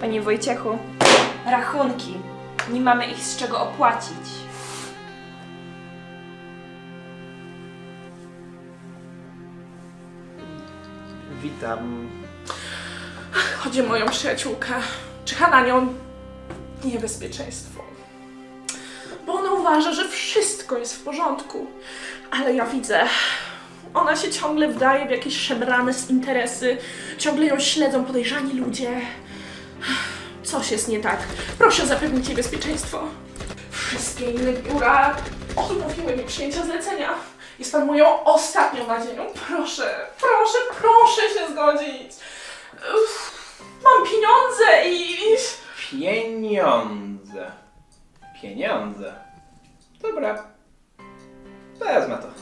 Panie Wojciechu, rachunki. Nie mamy ich z czego opłacić. Witam. Chodzi o moją przyjaciółkę. Czyha na nią niebezpieczeństwo. Bo ona uważa, że wszystko jest w porządku. Ale ja widzę, ona się ciągle wdaje w jakieś szemrane z interesy. Ciągle ją śledzą podejrzani ludzie. Coś jest nie tak. Proszę zapewnić jej bezpieczeństwo. Wszystkie inne biura odmówiły mi przyjęcia zlecenia. Jest pan moją ostatnią nadzieją. Proszę, proszę, proszę się zgodzić. Uff, Mam pieniądze i... Pieniądze. Pieniądze. Dobra. Wezmę to.